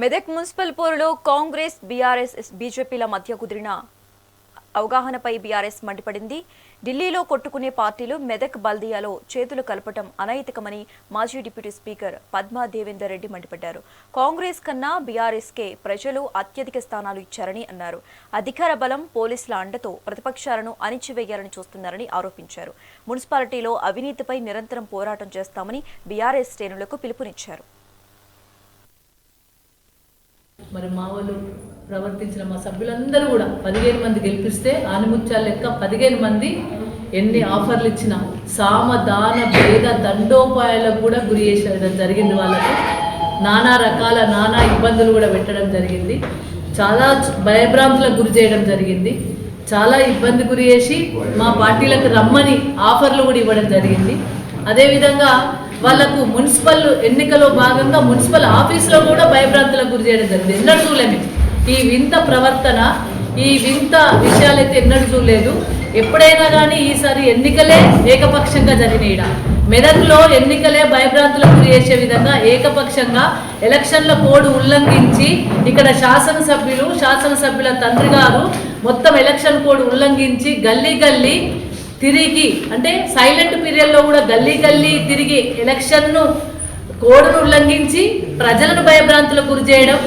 Medak municipal పోరులో Congress BRS బీజేపీల మధ్య కుదిరిన అవగాహనపై బీఆర్ఎస్ మండిపడింది. ఢిల్లీలో కొట్టుకునే పార్టీలు మెదక్ బల్దియాలో చేతులు కలపటం అనైతికమని మాజీ డిప్యూటీ స్పీకర్ పద్మా దేవేందర్ రెడ్డి మండిపడ్డారు. కాంగ్రెస్ కన్నా బీఆర్ఎస్కే ప్రజలు అత్యధిక స్థానాలు ఇచ్చారని అన్నారు. అధికార బలం పోలీసుల అండతో ప్రతిపక్షాలను అణిచివేయాలని చూస్తున్నారని ఆరోపించారు. మున్సిపాలిటీలో అవినీతిపై నిరంతరం పోరాటం చేస్తామని బీఆర్ఎస్ శ్రేణులకు పిలుపునిచ్చారు. మరి మా వాళ్ళు ప్రవర్తించిన మా సభ్యులందరూ కూడా పదిహేను మంది గెలిపిస్తే ఆనిముత్యాల లెక్క పదిహేను మంది ఎన్ని ఆఫర్లు ఇచ్చినా సామదాన భేద దండోపాయాలకు కూడా గురి చేసేయడం జరిగింది వాళ్ళకి. నానా రకాల నానా ఇబ్బందులు కూడా పెట్టడం జరిగింది. చాలా భయభ్రాంతులకు గురి చేయడం జరిగింది. చాలా ఇబ్బంది గురి చేసి మా పార్టీలకు రమ్మని ఆఫర్లు కూడా ఇవ్వడం జరిగింది. అదేవిధంగా వాళ్ళకు మున్సిపల్ ఎన్నికలో భాగంగా మున్సిపల్ ఆఫీసులో కూడా భయభ్రాంతులకు గురి చేయడం జరిగింది. ఎన్నడూ చూలేమి ఈ వింత ప్రవర్తన ఈ వింత విషయాలైతే ఎన్నడూ చూడలేదు. ఎప్పుడైనా కానీ ఈసారి ఎన్నికలే ఏకపక్షంగా జరిగినాయిడ మెదక్లో ఎన్నికలే భయభ్రాంతులకు గురి చేసే విధంగా ఏకపక్షంగా ఎలక్షన్ల కోడ్ ఉల్లంఘించి ఇక్కడ శాసనసభ్యులు శాసనసభ్యుల తండ్రి గారు మొత్తం ఎలక్షన్ కోడ్ ఉల్లంఘించి గల్లీ గల్లీ తిరిగి అంటే సైలెంట్ పీరియడ్లో కూడా గల్లీ గల్లీ తిరిగి ఎలక్షన్ను కోడ్ను ఉల్లంఘించి ప్రజలను భయభ్రాంతులకు గురి చేయడం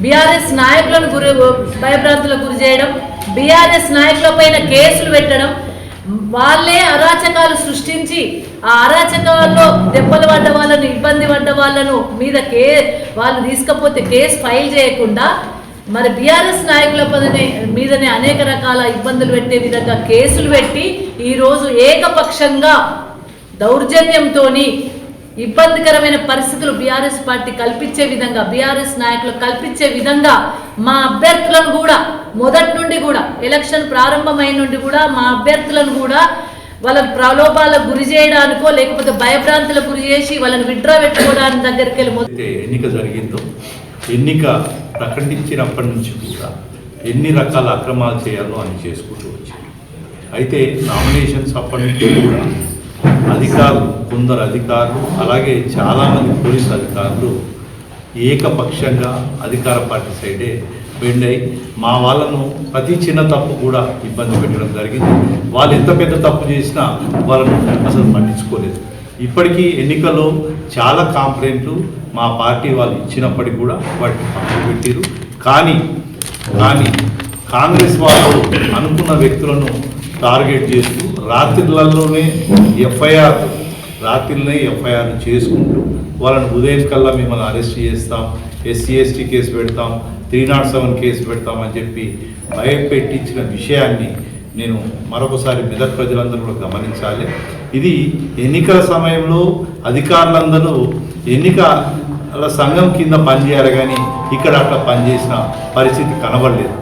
బీఆర్ఎస్ నాయకులను గురి భయభ్రాంతులకు గురి చేయడం బీఆర్ఎస్ నాయకుల పైన కేసులు పెట్టడం వాళ్ళే అరాచకాలు సృష్టించి ఆ అరాచకాల్లో దెబ్బలు పడ్డ వాళ్ళను ఇబ్బంది పడ్డ వాళ్ళను మీద కే వాళ్ళు తీసుకపోతే కేసు ఫైల్ చేయకుండా మరి బీఆర్ఎస్ నాయకుల పదనే మీదనే అనేక రకాల ఇబ్బందులు పెట్టే విధంగా కేసులు పెట్టి ఈరోజు ఏకపక్షంగా దౌర్జన్యంతోని ఇబ్బందికరమైన పరిస్థితులు బీఆర్ఎస్ పార్టీ కల్పించే విధంగా బీఆర్ఎస్ నాయకులు కల్పించే విధంగా మా అభ్యర్థులను కూడా మొదటి నుండి కూడా ఎలక్షన్ ప్రారంభమైన నుండి కూడా మా అభ్యర్థులను కూడా వాళ్ళ ప్రలోభాలకు గురి చేయడానికో లేకపోతే భయభ్రాంతులకు గురి చేసి వాళ్ళని విడ్రా పెట్టుకోవడానికి దగ్గరికి వెళ్ళి ఎన్నిక జరిగిందో ఎన్నిక ప్రకటించినప్పటి నుంచి కూడా ఎన్ని రకాల అక్రమాలు చేయాలో అని చేసుకుంటూ వచ్చారు అయితే నామినేషన్స్ అప్పటి నుంచి కూడా అధికారులు కొందరు అధికారులు అలాగే చాలామంది పోలీసు అధికారులు ఏకపక్షంగా అధికార పార్టీ సైడే బెండ్ అయి మా వాళ్ళను ప్రతి చిన్న తప్పు కూడా ఇబ్బంది పెట్టడం జరిగింది. వాళ్ళు ఎంత పెద్ద తప్పు చేసినా వాళ్ళను అసలు పట్టించుకోలేదు. ఇప్పటికీ ఎన్నికల్లో చాలా కాంప్లైంట్లు మా పార్టీ వాళ్ళు ఇచ్చినప్పటికీ కూడా వాటిని పక్కన పెట్టారు కానీ కానీ కాంగ్రెస్ వాళ్ళు అనుకున్న వ్యక్తులను టార్గెట్ చేస్తూ రాత్రిలలోనే ఎఫ్ఐఆర్ రాత్రిలోనే ఎఫ్ఐఆర్ చేసుకుంటూ వాళ్ళని ఉదయం కల్లా మిమ్మల్ని అరెస్ట్ చేస్తాం ఎస్సీ ఎస్టీ కేసు పెడతాం త్రీ నాట్ సెవెన్ కేసు పెడతామని చెప్పి భయపెట్టించిన విషయాన్ని నేను మరొకసారి మెదక్ ప్రజలందరూ కూడా గమనించాలి. ఇది ఎన్నికల సమయంలో అధికారులందరూ ఎన్నికల సంఘం కింద పనిచేయాలి కానీ ఇక్కడ అట్లా పనిచేసిన పరిస్థితి కనబడలేదు.